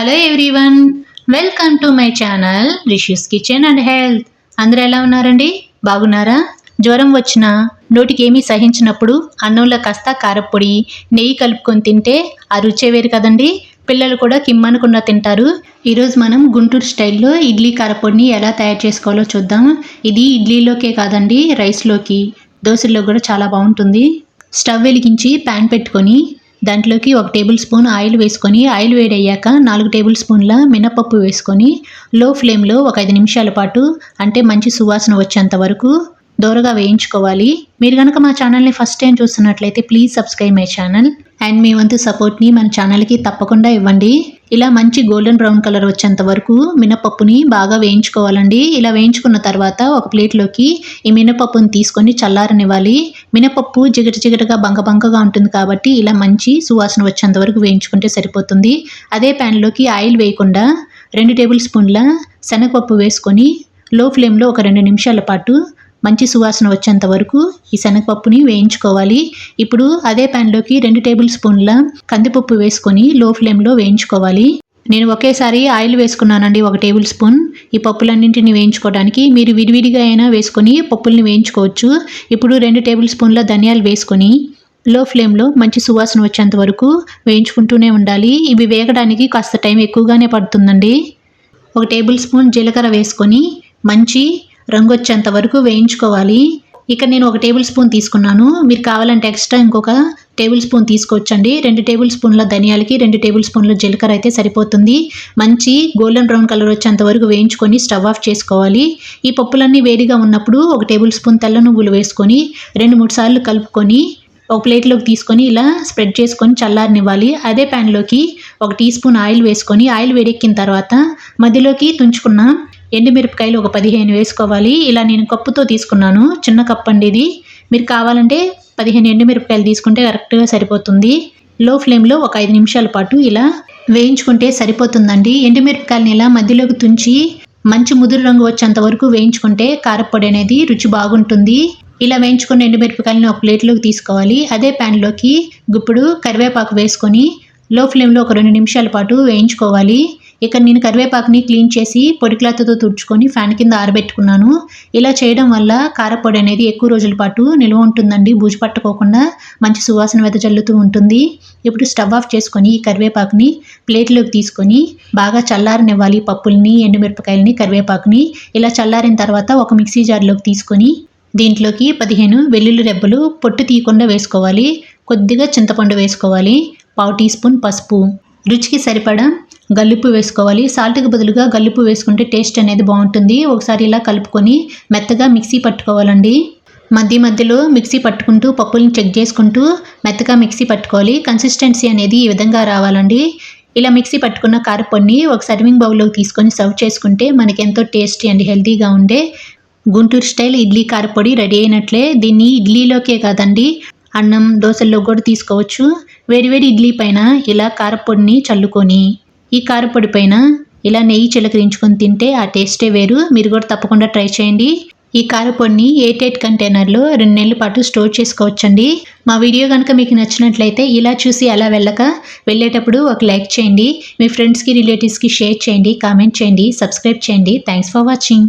Hello everyone welcome to my channel Rishi's kitchen and health అందరూ ఎలా ఉన్నారండి? బాగున్నారా? జ్వరం వచ్చినా నోటికి ఏమీ సహించినప్పుడు అన్నంలో కాస్త కారపొడి నెయ్యి కలుపుకొని తింటే ఆ రుచే వేరు కదండి. పిల్లలు కూడా కిమ్మనకుండా తింటారు. ఈరోజు మనం గుంటూరు స్టైల్లో ఇడ్లీ కారపొడిని ఎలా తయారు చేసుకోవాలో చూద్దాం. ఇది ఇడ్లీలోకే కాదండి రైస్లోకి. దోశల్లో కూడా చాలా బాగుంటుంది. స్టవ్ వెలిగించి ప్యాన్ పెట్టుకొని దాంట్లోకి ఒక టేబుల్ స్పూన్ ఆయిల్ వేసుకొని ఆయిల్ వేడయ్యాక నాలుగు టేబుల్ స్పూన్ల మినపప్పు వేసుకొని లో ఫ్లేమ్లో ఒక ఐదు నిమిషాల పాటు అంటే మంచి సువాసన వచ్చేంత వరకు దూరగా వేయించుకోవాలి. మీరు కనుక మా ఛానల్ని ఫస్ట్ టైం చూస్తున్నట్లయితే please subscribe my channel. And మీ వంతు సపోర్ట్ని మన ఛానల్కి తప్పకుండా ఇవ్వండి. ఇలా మంచి గోల్డెన్ బ్రౌన్ కలర్ వచ్చేంత వరకు మినపప్పుని బాగా వేయించుకోవాలండి. ఇలా వేయించుకున్న తర్వాత ఒక ప్లేట్లోకి ఈ మినపప్పుని తీసుకొని చల్లారనివ్వాలి. మినపప్పు జిగట జిగటగా బంక బంకగా ఉంటుంది కాబట్టి ఇలా మంచి సువాసన వచ్చేంత వరకు వేయించుకుంటే సరిపోతుంది. అదే ప్యాన్లోకి ఆయిల్ వేయకుండా రెండు టేబుల్ స్పూన్ల శనగపప్పు వేసుకొని లో ఫ్లేమ్లో ఒక రెండు నిమిషాల పాటు మంచి సువాసన వచ్చేంత వరకు ఈ శనగపప్పుని వేయించుకోవాలి. ఇప్పుడు అదే ప్యాన్లోకి రెండు టేబుల్ స్పూన్ల కందిపప్పు వేసుకొని లో ఫ్లేమ్లో వేయించుకోవాలి. నేను ఒకేసారి ఆయిల్ వేసుకున్నానండి ఒక టేబుల్ స్పూన్. ఈ పప్పులన్నింటిని వేయించుకోవడానికి మీరు విడివిడిగా అయినా వేసుకొని పప్పుల్ని వేయించుకోవచ్చు. ఇప్పుడు రెండు టేబుల్ స్పూన్ల ధనియాలు వేసుకొని లో ఫ్లేమ్లో మంచి సువాసన వచ్చేంత వరకు వేయించుకుంటూనే ఉండాలి. ఇవి వేగడానికి కాస్త టైం ఎక్కువగానే పడుతుందండి. ఒక టేబుల్ స్పూన్ జీలకర్ర వేసుకొని మంచి రంగు వచ్చేంత వరకు వేయించుకోవాలి. ఇక నేను ఒక టేబుల్ స్పూన్ తీసుకున్నాను. మీరు కావాలంటే ఎక్స్ట్రా ఇంకొక టేబుల్ స్పూన్ తీసుకోవచ్చండి. రెండు టేబుల్ స్పూన్ల ధనియాలకి రెండు టేబుల్ స్పూన్ల జీలకర్ర అయితే సరిపోతుంది. మంచి గోల్డెన్ బ్రౌన్ కలర్ వచ్చేంత వరకు వేయించుకొని స్టవ్ ఆఫ్ చేసుకోవాలి. ఈ పప్పులన్నీ వేడిగా ఉన్నప్పుడు ఒక టేబుల్ స్పూన్ తెల్ల నువ్వులు వేసుకొని రెండు మూడు సార్లు కలుపుకొని ఒక ప్లేట్లోకి తీసుకొని ఇలా స్ప్రెడ్ చేసుకొని చల్లారనివ్వాలి. అదే ప్యాన్లోకి ఒక టీ స్పూన్ ఆయిల్ వేసుకొని ఆయిల్ వేడెక్కిన తర్వాత మధ్యలోకి తుంచుకున్న ఎండుమిరపకాయలు ఒక పదిహేను వేసుకోవాలి. ఇలా నేను కప్పుతో తీసుకున్నాను. చిన్న కప్పు అండి ఇది మీరు కావాలంటే పదిహేను ఎండుమిరపకాయలు తీసుకుంటే కరెక్ట్గా సరిపోతుంది. లో ఫ్లేమ్లో ఒక ఐదు నిమిషాల పాటు ఇలా వేయించుకుంటే సరిపోతుందండి. ఎండుమిరపకాయలని ఇలా మధ్యలోకి తుంచి మంచి ముదురు రంగు వచ్చేంత వరకు వేయించుకుంటే కారపొడి అనేది రుచి బాగుంటుంది. ఇలా వేయించుకున్న ఎండుమిరపకాయలను ఒక ప్లేట్లోకి తీసుకోవాలి. అదే ప్యాన్లోకి గుప్పుడు కరివేపాకు వేసుకొని లో ఫ్లేమ్లో ఒక రెండు నిమిషాల పాటు వేయించుకోవాలి. ఇక్కడ నేను కరివేపాకుని క్లీన్ చేసి పొడి క్లాత్తో తుడుచుకొని ఫ్యాన్ కింద ఆరబెట్టుకున్నాను. ఇలా చేయడం వల్ల కారపొడి అనేది ఎక్కువ రోజుల పాటు నిల్వ ఉంటుందండి. బూజు పట్టుకోకుండా మంచి సువాసన వెదజల్లుతూ ఉంటుంది. ఇప్పుడు స్టవ్ ఆఫ్ చేసుకొని ఈ కరివేపాకుని ప్లేట్లోకి తీసుకొని బాగా చల్లారనివ్వాలి పప్పుల్ని ఎండుమిరపకాయలని కరివేపాకుని. ఇలా చల్లారిన తర్వాత ఒక మిక్సీ జార్లోకి తీసుకొని దీంట్లోకి పదిహేను వెల్లుల్లి రెబ్బలు పొట్టు తీయకుండా వేసుకోవాలి. కొద్దిగా చింతపండు వేసుకోవాలి. పావు టీ స్పూన్ పసుపు. రుచికి సరిపడా గల్లుప్పు వేసుకోవాలి. సాల్ట్కి బదులుగా గల్లుప్పు వేసుకుంటే టేస్ట్ అనేది బాగుంటుంది. ఒకసారి ఇలా కలుపుకొని మెత్తగా మిక్సీ పట్టుకోవాలండి. మధ్య మధ్యలో మిక్సీ పట్టుకుంటూ పప్పుల్ని చెక్ చేసుకుంటూ మెత్తగా మిక్సీ పట్టుకోవాలి. కన్సిస్టెన్సీ అనేది ఈ విధంగా రావాలండి. ఇలా మిక్సీ పట్టుకున్న కారపొడిని ఒక సర్వింగ్ బౌల్లోకి తీసుకొని సర్వ్ చేసుకుంటే మనకి ఎంతో టేస్టీ అండ్ హెల్తీగా ఉండే గుంటూరు స్టైల్ ఇడ్లీ కారపొడి రెడీ అయినట్లే. దీన్ని ఇడ్లీలోకే కాదండి అన్నం దోశల్లో కూడా తీసుకోవచ్చు. వేడివేడి ఇడ్లీ పైన ఇలా కారపొడిని చల్లుకొని ఈ కారపొడి పైన ఇలా నెయ్యి చిలకరించుకొని తింటే ఆ టేస్టే వేరు. మీరు కూడా తప్పకుండా ట్రై చేయండి. ఈ కారపొడిని ఎయిట్ కంటైనర్లో రెండు నెలల పాటు స్టోర్ చేసుకోవచ్చండి. మా వీడియో కనుక మీకు నచ్చినట్లయితే ఇలా చూసి అలా వెళ్ళక వెళ్ళేటప్పుడు ఒక లైక్ చేయండి. మీ ఫ్రెండ్స్కి రిలేటివ్స్కి షేర్ చేయండి కామెంట్ చేయండి సబ్స్క్రైబ్ చేయండి. Thanks for watching